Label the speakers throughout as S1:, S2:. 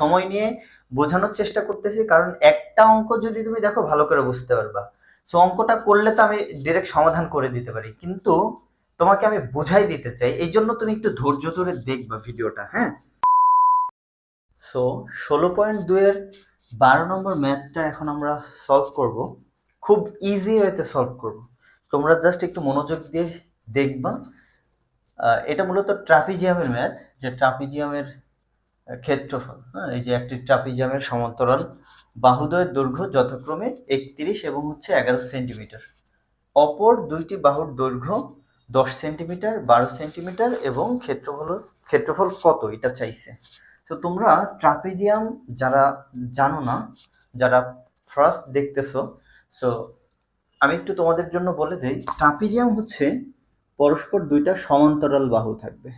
S1: সময় নিয়ে বোঝানোর চেষ্টা করতেছি, কারণ একটা অঙ্ক যদি তুমি দেখো ভালো করে বুঝতে পারবা। সো অঙ্কটা করলে তো আমি ডিরেক্ট সমাধান করে দিতে পারি। কিন্তু তোমাকে আমি বুঝাই দিতে চাই, এই জন্য তুমি একটু ধৈর্য ধরে দেখবা ভিডিওটা হ্যাঁ? সো ষোলো পয়েন্ট দুইয়ের বারো নম্বর ম্যাথটা এখন আমরা সলভ করব। খুব ইজি ওয়েতে সলভ করব। তোমরা জাস্ট একটু মনোযোগ দিয়ে দেখবা। এটা মূলত ট্রাপিজিয়ামের ম্যাথ যে ট্রাপিজিয়ামের ক্ষেত্রফল হ্যাঁ? এই যে একটি ট্রাপিজিয়ামের সমান্তরাল বাহুদ্বয়ের দৈর্ঘ্য যথাক্রমে একত্রিশ এবং হচ্ছে এগারো সেন্টিমিটার। অপর দুইটি বাহুর দৈর্ঘ্য দশ সেন্টিমিটার, বারো সেন্টিমিটার এবং ক্ষেত্রফল ক্ষেত্রফল কত এটা চাইছে। তো তোমরা ট্রাপিজিয়াম যারা জানো না, যারা ফার্স্ট দেখতেছো সো আমি একটু তোমাদের জন্য বলে দেই, ট্রাপিজিয়াম হচ্ছে পরস্পর দুইটা সমান্তরাল বাহু থাকবে।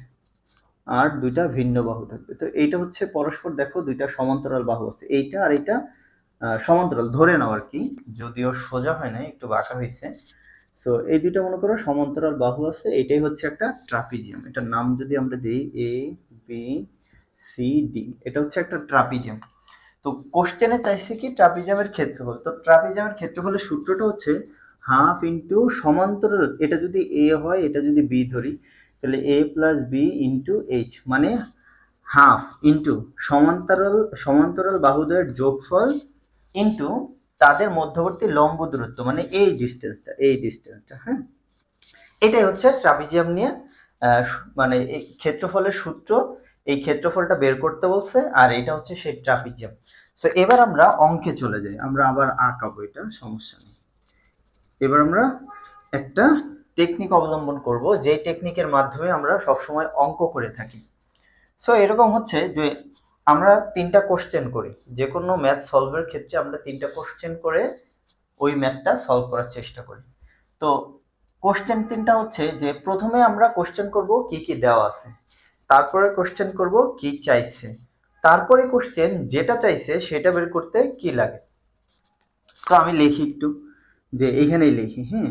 S1: আর দুইটা ভিন্ন বাহু থাকবে। তো এইটা হচ্ছে পরস্পর দেখো দুইটা সমান্তরাল বাহু আছে। এইটা আর এইটা সমান্তরাল, ধরে নাও আর কি। যদিও সোজা হয় না একটু বাঁকা হয়েছে। সো এই দুইটা মনে করো সমান্তরাল বাহু আছে। এটাই হচ্ছে একটা ট্রাপিজিয়াম। এটার নাম যদি আমরা দিই এ বি সি ডি এটা হচ্ছে একটা ট্রাপিজিয়াম। তো কোশ্চেনে চাইছে কি ট্রাপিজিয়ামের ক্ষেত্রফল? তো ট্রাপিজিয়ামের ক্ষেত্রফলের সূত্রটা হচ্ছে হাফ ইন্টু সমান্তরাল। এটা যদি এ হয়, এটা যদি বি ধরি তাহলে a plus b into h মানে হাফ ইন্টু সমান্তরাল সমান্তরাল বাহুদের যোগফল ইন্টু তাদের মধ্যবর্তী লম্ব দূরত্ব মানে এই ডিস্টেন্সটা এই ডিস্টেন্সটা হ্যাঁ? এটাই হচ্ছে ট্রাপিজিয়াম নিয়ে মানে এই ক্ষেত্রফলের সূত্র, এই ক্ষেত্রফলটা বের করতে বলছে, আর এটা হচ্ছে সেই ট্রাপিজিয়াম সো এবার আমরা অঙ্কে চলে যাই, আমরা আবার আঁকাবো এটা, সমস্যা নেই। এবার আমরা একটা টেকনিক অবলম্বন করব, যে টেকনিকের মাধ্যমে আমরা সবসময় অঙ্ক করে থাকি। সো এরকম হচ্ছে যে আমরা তিনটা কোশ্চেন করি। যে কোনো ম্যাথ সলভের ক্ষেত্রে আমরা তিনটা কোশ্চেন করে ওই ম্যাথটা সলভ করার চেষ্টা করি। তো কোশ্চেন তিনটা হচ্ছে যে প্রথমে আমরা কোশ্চেন করব কি কি দেওয়া আছে। তারপরে কোশ্চেন করব কি চাইছে। তারপরে কোশ্চেন যেটা চাইছে সেটা বের করতে কি লাগে। তো আমি লিখি একটু, যে এইখানেই লিখি হ্যাঁ?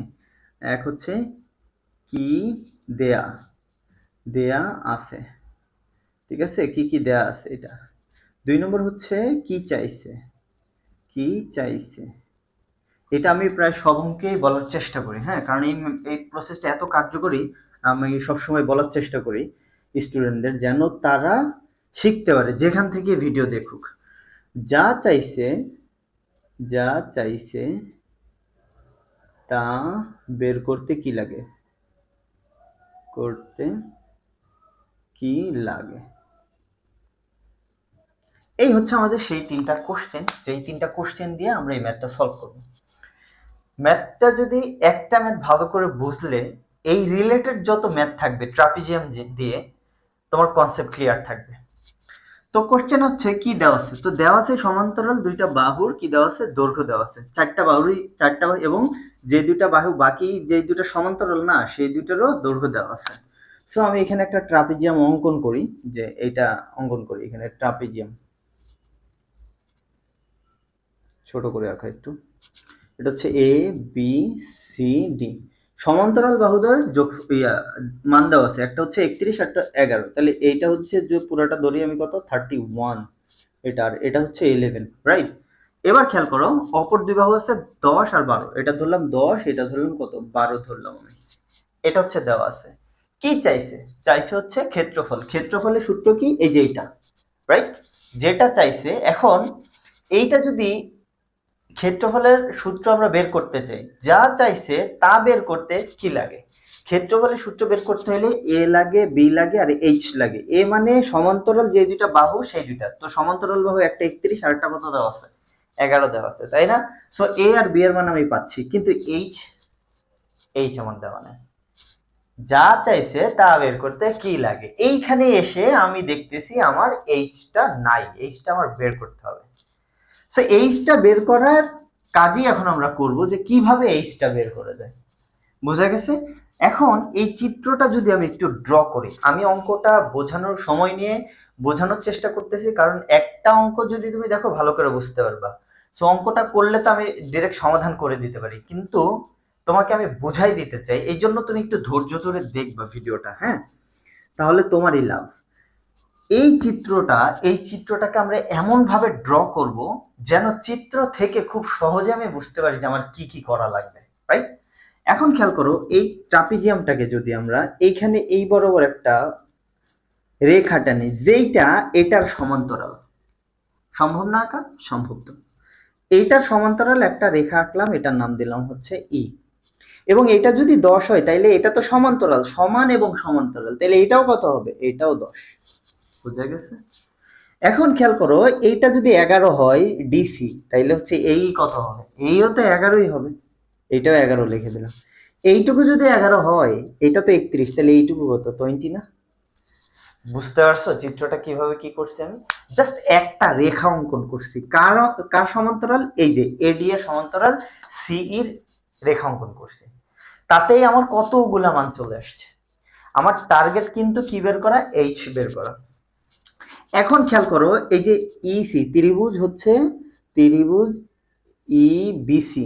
S1: এক হচ্ছে কি দেয়া। দেয়া আছে। ঠিক আছে? কি কি দেয়া আছে? এটা। দুই নম্বর হচ্ছে কি চাইছে? কি চাইছে? এটা আমি প্রায় সব অঙ্কেই বলার চেষ্টা করি হ্যাঁ? কারণ এই এই প্রসেসটা এত কার্যকরী, আমি সবসময় বলার চেষ্টা করি স্টুডেন্টদের যেন তারা শিখতে পারে, যেখান থেকে ভিডিও দেখুক। যা চাইছে যা চাইছে তা বের করতে কি লাগে? করতে কি লাগে? এই হচ্ছে আমাদের সেই তিনটা কোশ্চেন যেই তিনটা কোশ্চেন দিয়ে আমরা এই ম্যাথটা সলভ করব। ম্যাথটা যদি একটা ম্যাথ ভালো করে বুঝলে, এই রিলেটেড যত ম্যাথ থাকবে ট্রাপিজিয়াম দিয়ে, তোমার কনসেপ্ট ক্লিয়ার থাকবে। তো কোশ্চেন হচ্ছে, কি দেওয়া আছে? তো দেওয়া আছে সমান্তরাল দুইটা বাহুর কি দেওয়া আছে? দৈর্ঘ্য দেওয়া আছে। চারটা বাহুরই, চারটা এবং যে দুটা বাহু বাকি যে দুইটা সমান্তরাল না, সেই দুইটারও দৈর্ঘ্য দেওয়া আছে। সো আমি এখানে একটা ট্রাপিজিয়াম অঙ্কন করি, যে এটা অঙ্কন করি এখানে, ট্রাপিজিয়াম। ছোট করে রাখা একটু। এটা হচ্ছে এ বি সি ডি সমান্তরাল বাহুদার যোগ, ইয়া, মান দেওয়া আছে। একটা হচ্ছে একত্রিশ, একটা এগারো। তাহলে এইটা হচ্ছে যে পুরোটা ধরি আমি কত? থার্টি ওয়ান এটা আর এটা হচ্ছে ইলেভেন রাইট এবার খেয়াল করো, অপর দুই বাহু আছে দশ আর বারো। এটা ধরলাম দশ, এটা ধরলাম কত? বারো ধরলাম আমি। এটা হচ্ছে দেওয়া আছে। কি চাইছে? চাইছে হচ্ছে ক্ষেত্রফল। ক্ষেত্রফলের সূত্র কি? এই যে এইটা রাইট যেটা চাইছে, এখন এইটা যদি ক্ষেত্রফলের সূত্র আমরা বের করতে চাই, যা চাইছে তা বের করতে কি লাগে? ক্ষেত্রফলের সূত্র বের করতে হলে এ লাগে, বি লাগে আর এইচ লাগে। এ মানে সমান্তরাল যে দুইটা বাহু, সেই দুইটা। তো সমান্তরাল বাহু একটা একত্রিশ আর একটা কত দেওয়া আছে? এগারো দেওয়া আছে, তাই না? সো এ আর বি এর মান আমি পাচ্ছি, কিন্তু এইচ এইচ আমার দেওয়া নেই যা চাইছে, তা বের করতে কি লাগে? এইখানে এসে আমি দেখতেছি আমার এইচটা নাই এইচটা আমার বের করতে হবে। সো এইচটা বের করার কাজই এখন আমরা করব যে কীভাবে এইচটা বের করা যায় বোঝা গেছে? এখন এই চিত্রটা যদি আমি একটু ড্র করি, আমি অঙ্কটা বোঝানোর সময় নিয়ে বোঝানোর চেষ্টা করতেছি, কারণ একটা অঙ্ক যদি তুমি দেখো, ভালো করে বুঝতে পারবা। সো অঙ্কটা করলে তো আমি ডিরেক্ট সমাধান করে দিতে পারি। কিন্তু তোমাকে আমি বুঝাই দিতে চাই, এই জন্য তুমি একটু ধৈর্য ধরে দেখবা ভিডিওটা হ্যাঁ? তাহলে তোমারই লাভ। এই চিত্রটা, এই চিত্রটাকে আমরা এমন ভাবে ড্র করব যেন চিত্র থেকে খুব সহজে আমি বুঝতে পারি যে আমার কি কি করা লাগবে রাইট এখন খেয়াল করো, এই ট্রাপিজিয়ামটাকে যদি আমরা এইখানে এই বরাবর একটা রেখা টানি, যেইটা এটার সমান্তরাল। সম্ভব না আঁকা সম্ভব তো। এইটার সমান্তরাল একটা রেখা আঁকলাম এটার নাম দিলাম হচ্ছে ই এবং এটা যদি দশ হয় তাইলে এটা তো সমান্তরাল সমান এবং সমান্তরাল। তাহলে এটাও কত হবে? এটাও দশ। বুঝা গেছে? এখন খেয়াল করো এইটা যদি এগারো হয় ডিসি তাইলে হচ্ছে এই কত হবে? এইও তো এগারোই হবে। এইটাও এগারো লিখে দিলাম। এইটুকু যদি এগারো হয় এটা তো একত্রিশ তাহলে এইটুকু কত? টোয়েন্টি না? বুঝতে পারছ? চিত্রটা কীভাবে কি করছি আমি? জাস্ট একটা রেখা অঙ্কন করছি। কার কার সমান্তরাল? এই যে এডি এর সমান্তরাল সিই এর রেখা অঙ্কন করছি। তাতেই আমার কতগুলা মান চলে আসছে। আমার টার্গেট কিন্তু কি বের করা? এইচ বের করা। এখন খেয়াল করো, এই যে ইসি ত্রিভুজ হচ্ছে ত্রিভুজ ই বিসি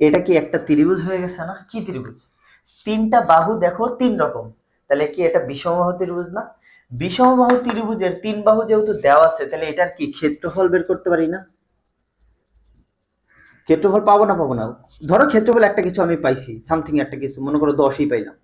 S1: এটা কি একটা ত্রিভুজ হয়ে গেছে না? কি ত্রিভুজ? তিনটা বাহু দেখো, তিন রকম। তাহলে কি এটা বিষমবাহু ত্রিভুজ না? বিষমবাহু ত্রিভুজের তিন বাহু যেহেতু দেওয়া আছে, তাহলে এটার কি ক্ষেত্রফল বের করতে পারি না? ক্ষেত্রফল পাবো না পাবো না? ধরো ক্ষেত্রফল একটা কিছু আমি পাইছি সামথিং একটা কিছু, মনে করো দশই পাইলাম।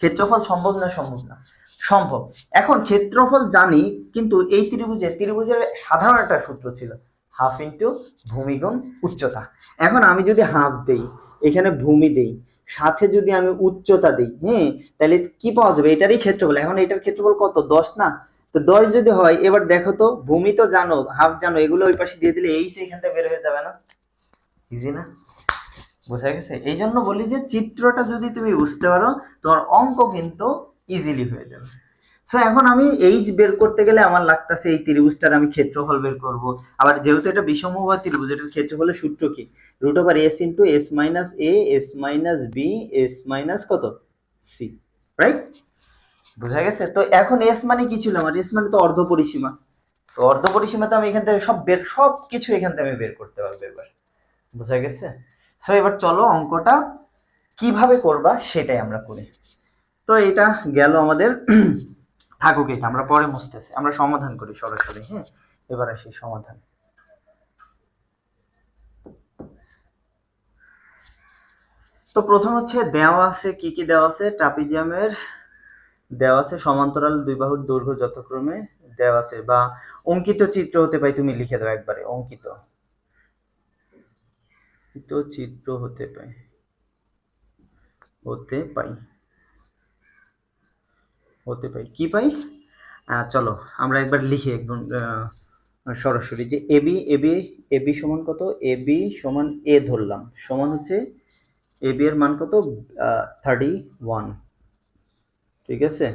S1: ক্ষেত্রফল সম্ভব না সম্ভব না? সম্ভব। এখন ক্ষেত্রফল জানি, কিন্তু এই ত্রিভুজের ত্রিভুজের সাধারণ একটা সূত্র ছিল হাফ ইন্টু ভূমিগুণ উচ্চতা। এখন আমি যদি হাফ দেই, এখানে ভূমি দেই সাথে যদি আমি উচ্চতা দিই হ্যাঁ তাহলে কি পাওয়া যাবে? এটারই ক্ষেত্রফল। এখন এটার ক্ষেত্রফল কত? দশ না? তো দশ যদি হয়, এবার দেখো তো, ভূমি তো জানো হাফ জানো, এগুলো ওই পাশে দিয়ে দিলে এই সেখান থেকে বের হয়ে যাবে না? ইজি না? বোঝা গেছে? এই জন্য বলি যে, চিত্রটা যদি তুমি বুঝতে পারো, তোমার অঙ্ক কিন্তু ইজিলি হয়ে যাবে। সো এখন আমি এইচ বের করতে গেলে আমার লাগতেছে এই ত্রিভুজটার আমি ক্ষেত্রফল বের করব। আবার যেহেতু এটা বিষমবাহু ত্রিভুজ, এটার ক্ষেত্রফলের সূত্র কি? Root over s into s minus a s minus b s minus কত? সি রাইট বোঝা গেছে? তো এখন এস মানে কি ছিল আমার? এস মানে তো অর্ধ পরিসীমা। তো অর্ধ পরিসীমা তো আমি এখান থেকে সব বের, সব কিছু এখান থেকে আমি বের করতে পারব এবার। বোঝা গেছে? সো এবার চলো অঙ্কটা কীভাবে করবা সেটাই আমরা করি। তো এটা গেল আমাদের থাকুক এটা, আমরা পরে মুছতেছি। আমরা সমাধান করি সরাসরি হ্যাঁ? এবার আসি সমাধান। তো প্রথম হচ্ছে দেওয়া আছে, কি কি দেওয়া আছে? ট্রাপিজিয়ামের দেওয়া আছে সমান্তরাল দুই বাহুর দৈর্ঘ্য যথাক্রমে দেওয়া আছে, বা অঙ্কিত চিত্র হতে পাই তুমি লিখে দাও একবারে, অঙ্কিত। চিত্র হতে পাই হতে পাই হতে পাই কি পাই? চলো, আমরা একবার লিখি একদম সরাসরি যে এবি এবি এবি সমান কত? এবি সমান এ ধরলাম। সমান হচ্ছে এবি এর মান কত? থার্টি ওয়ান ঠিক আছে?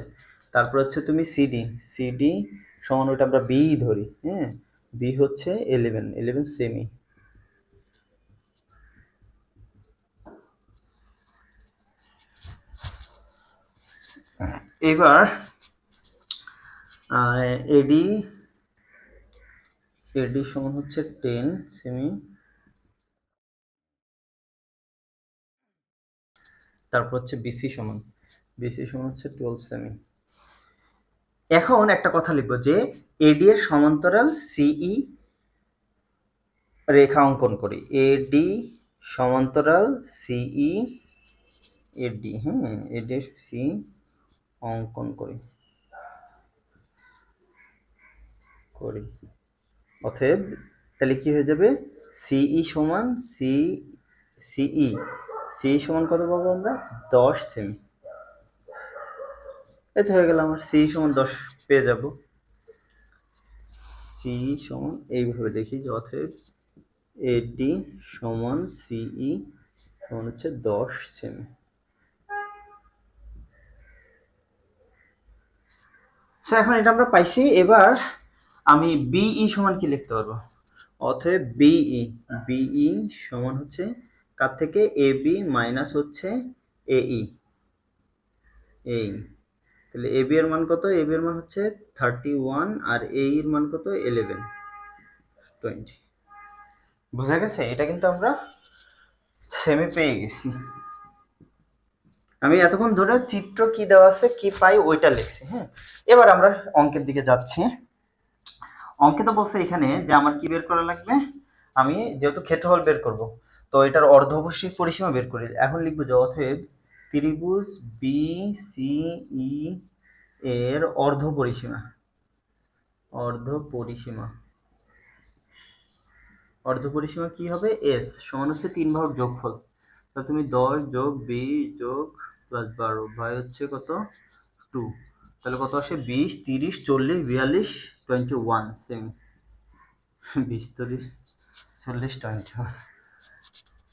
S1: তারপর হচ্ছে তুমি সিডি সিডি সমান ওটা আমরা বি ধরি হ্যাঁ? বি হচ্ছে ইলেভেন ইলেভেন সেমি এবার এডি এডি সমান হচ্ছে টেন সেমি তারপর হচ্ছে বিসি সমান। বিসি সমান হচ্ছে টুয়েলভ সেমি এখন একটা কথা লিখব যে এডি এর সমান্তরাল সিই রেখা অঙ্কন করি। এডি সমান্তরাল সিই এডি হ্যাঁ এডি সি অঙ্কন করি। করি। অতএব তাহলে কি হয়ে যাবে? সিই সমান সি সিই সিই সমান কত পাবো আমরা? দশ সেমি এই তো হয়ে গেল আমার। সি সমান দশ পেয়ে যাব। সি সমান এইভাবে দেখি যে অতএব এডি সমান সিই সমান হচ্ছে দশ সেমি সো এখন এটা আমরা পাইছি। এবার আমি বিই সমান কি লিখতে পারব? অতএব বিই বিই সমান হচ্ছে কার থেকে? এ বি মাইনাস হচ্ছে এই এই তাহলে এ বি এর মান কত? এ বি এর মান হচ্ছে থার্টি ওয়ান আর এ এর মান কত? Eleven twenty. বুঝা গেছে? এটা কিন্তু আমরা সেমি পেয়ে গেছি। আমি এতক্ষণ ধরে চিত্র কি দেওয়া আছে, কি পাই ওইটা লিখছি হ্যাঁ? এবার আমরা অঙ্কের দিকে যাচ্ছি। অঙ্কে তো বলছে এখানে যে আমার কি বের করা লাগবে? আমি যেহেতু ক্ষেত্রফল বের করব, তো এটার অর্ধবর্ষিক পরিসীমা বের করি। এখন লিখব যে অতএব ত্রিভুজ বি সি ই এর অর্ধ পরিসীমা। অর্ধ পরিসীমা। অর্ধ পরিসীমা কি হবে? এস সমান হচ্ছে তিন বাহুর যোগফল। তা তুমি দশ যোগ বিশ যোগ প্লাস বারো ভাই হচ্ছে কত? টু তাহলে কত আসে? বিশ, তিরিশ, চল্লিশ, বিয়াল্লিশ টোয়েন্টি ওয়ান সেম বিশ, তিরিশ, চল্লিশ টোয়েন্টি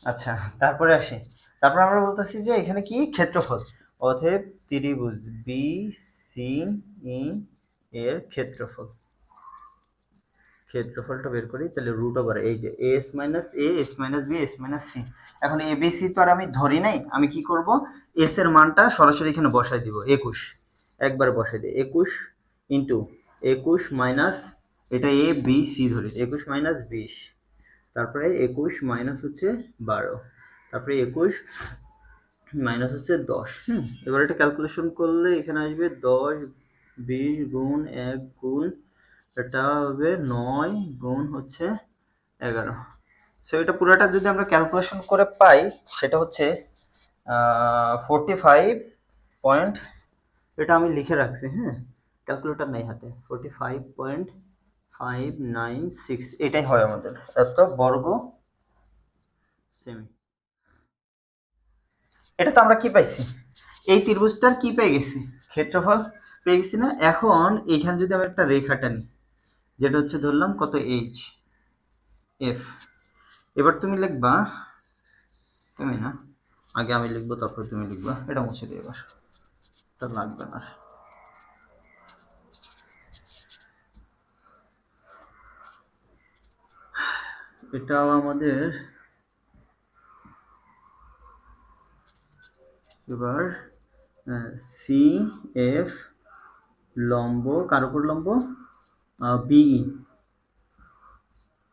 S1: আচ্ছা তারপরে আসি। তারপর আমরা বলতেছি যে এখানে কি? ক্ষেত্রফল। অতএব ত্রিভুজ, বি, সি, ই, এর ক্ষেত্রফল। ক্ষেত্রফলটা বের করি, তাহলে রুট ওভার এই যে s minus a s minus b s minus c এখন এ বি সি তো আর আমি ধরি নাই, আমি কি করব? এস এর মানটা সরাসরি এখানে বসাই দিব, একুশ। একবার বসাই দিই, একুশ ইন্টু একুশ মাইনাস এটা এ বি সি ধরি, একুশ মাইনাস বিশ। তারপরে একুশ মাইনাস হচ্ছে বারো। তারপরে একুশ মাইনাস হচ্ছে দশ, হুম? এবার এটা ক্যালকুলেশন করলে এখানে আসবে দশ বিশ গুণ এক গুণ এটা হবে নয় গুণ হচ্ছে এগারো। সো এটা পুরোটা যদি আমরা ক্যালকুলেশন করে পাই, সেটা হচ্ছে ফোরটি ফাইভ পয়েন্ট এটা আমি লিখে রাখছি হ্যাঁ? ক্যালকুলেটর নেই হাতে। Forty five point five nine six এটাই হয় আমাদের। এত বর্গ সেমি এটা তো আমরা কি পাইছি? এই ত্রিভুজটার কি পেয়ে গেছি? ক্ষেত্রফল পেয়ে গেছি না? এখন এইখানে যদি আমি একটা রেখা টানি যেটা হচ্ছে ধরলাম কত এইচ এফ এবার তুমি লিখবা, তুমি না, আগে আমি লিখব, তারপর তুমি লিখবা। এটা মুছে দিয়ে এবার এটা লাগবে না। এটাও আমাদের এবার সি এফ লম্ব, কার উপর লম্ব? বিই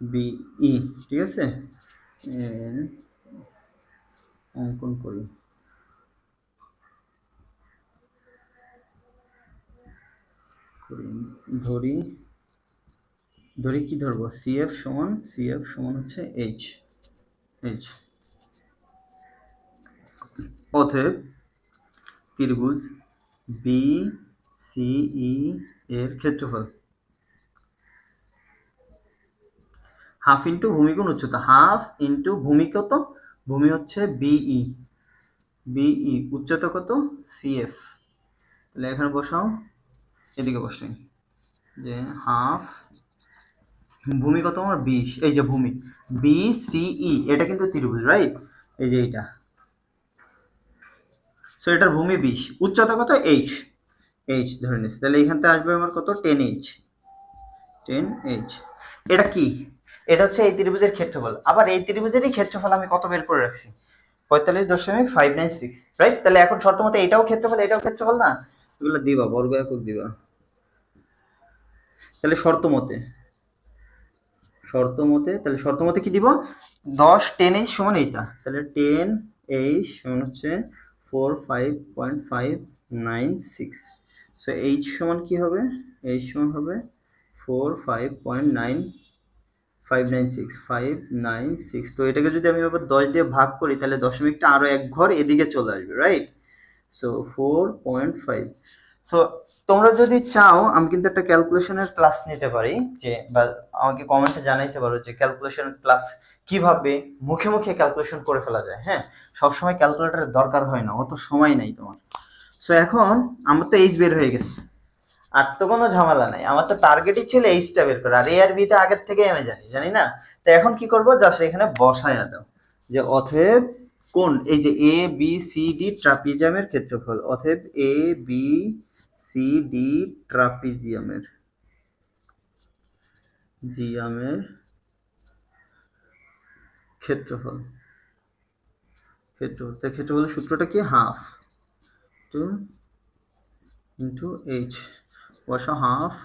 S1: বিই, ঠিক আছে? অঙ্কন করি। ধরি। ধরি কি ধরবো? সিএফ সমান সিএফ সমান হচ্ছে এইচ এইচ অতএব ত্রিভুজ বি সিই এর ক্ষেত্রফল। হাফ ইন্টু ভূমি গুণ উচ্চতা, হাফ ইন্টু ভূমি কত? ভূমি হচ্ছে বিই। বিই, উচ্চতা কত? সিএফ। তাহলে এখানে বসাও, এদিকে বসাই যে হাফ, ভূমি কত আমার? বিশ। এই যে ভূমি। বি সিই এটা কিন্তু ত্রিভুজ রাইট এই যে এইটা। সো এটার ভূমি বিশ। উচ্চতা কত? এইচ। এইচ ধরে নিচ্ছি তাহলে এখান থেকে আসবে আমার কত? Ten h. Ten h. এটা কি? এটা হচ্ছে এই ত্রিভুজের ক্ষেত্রফল। আবার এই ত্রিভুজেরই ক্ষেত্রফল আমি কত বের করে রাখছি? পঁয়তাল্লিশ দশমিক ফাইভ নাইন সিক্স রাইট তাহলে এখন শর্ত মতো এটাও ক্ষেত্রফল এটাও ক্ষেত্রফল না? এগুলো দিবা বর্গ একক দিবা। তাহলে শর্ত মতে শর্ত মতে তাহলে শর্ত মতে কি দিব? দশ টেন এইচ সমান এইটা। তাহলে টেন এইচ সমান হচ্ছে four five point five nine six so h সমান কি হবে? এইচ সমান হবে four five point nine five nine six five nine six তো এটাকে যদি আমি আবার দশ দিয়ে ভাগ করি, তাহলে দশমিকটা আরও এক ঘর এদিকে চলে আসবে right so four point five so তোমরা যদি চাও, আমি কিন্তু একটা ক্যালকুলেশনের ক্লাস নিতে পারি, যে বা আমাকে কমেন্টে জানাইতে পারো যে ক্যালকুলেশনের ক্লাস কীভাবে মুখে মুখে ক্যালকুলেশন করে ফেলা যায় হ্যাঁ? সবসময় ক্যালকুলেটরের দরকার হয় না, অত সময় নাই তোমার। সো এখন আমার তো এইচ বের হয়ে গেছে। আর তো কোনো ঝামেলা নাই। আমার তো টার্গেটই ছিল এইচটা বের করা আর এ আর বি তো আগের থেকে আমি জানি জানি না? তো এখন কি করব? জাস্ট এখানে বসায়া দাও। যে অথেব কোন, এই যে এ বি সি ডি ট্রাপিজিয়ামের ক্ষেত্রফল, অথেব এ বি সি ডি ট্রাপিজিয়ামের জিয়ামের ক্ষেত্রফল। ক্ষেত্রফল তার ক্ষেত্রফলের সূত্রটা কি? হাফ টু ইন্টু এইচ বসা হাফ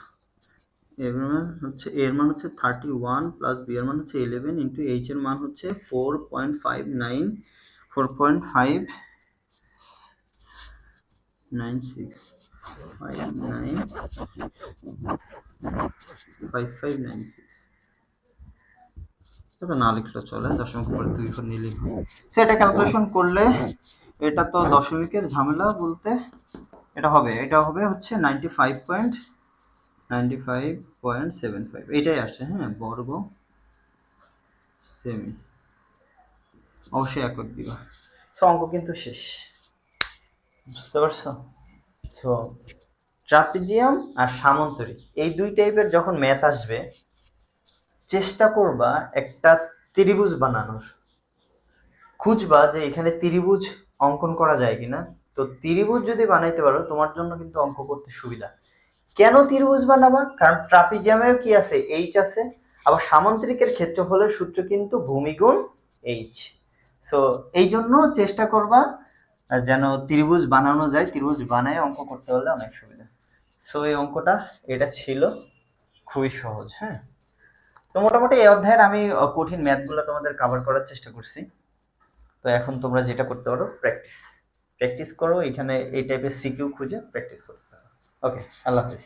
S1: এর মান হচ্ছে এর মান হচ্ছে থার্টি ওয়ান প্লাস বি এর মান হচ্ছে ইলেভেন ইন্টু এইচ এর মান হচ্ছে four point five nine four point five nine six five nine six five five nine six না চলে, দশমিক পরে দুই নিলেই সেটা ক্যালকুলেশন করলে, এটা তো দশমিকের ঝামেলা বলতে এটা হবে এটা হবে হচ্ছে ninety five point ninety five point seven five এটাই আসে হ্যাঁ বর্গ সেমি অবশ্যই একক দিবা সো অঙ্ক কিন্তু শেষ। বুঝতে পারছ? সো ট্রাপিজিয়াম আর সামন্তরিক, এই দুই টাইপের যখন ম্যাথ আসবে, চেষ্টা করবা একটা ত্রিভুজ বানানোর। খুঁজবা যে এখানে ত্রিভুজ অঙ্কন করা যায় কিনা। তো ত্রিভুজ যদি বানাইতে পারো, তোমার জন্য কিন্তু অঙ্ক করতে সুবিধা। কেন ত্রিভুজ বানাবা? কারণ ট্রাপিজিয়ামেও কি আছে? এইচ আছে। আবার সামন্তরিকের ক্ষেত্রফলের সূত্র কিন্তু ভূমিগুণ এইচ সো এই জন্য চেষ্টা করবা যেন ত্রিভুজ বানানো যায়। ত্রিভুজ বানায় অঙ্ক করতে হলে অনেক সুবিধা। সো এই অঙ্কটা এটা ছিল। খুবই সহজ হ্যাঁ? তো মোটামুটি এই অধ্যায়ের আমি কঠিন ম্যাথগুলো তোমাদের কভার করার চেষ্টা করছি। তো এখন তোমরা যেটা করতে পারো প্র্যাকটিস প্র্যাকটিস করো এখানে এই টাইপের সিকিউ খুঁজে প্র্যাকটিস করতে ওকে আল্লাহ হাফিজ।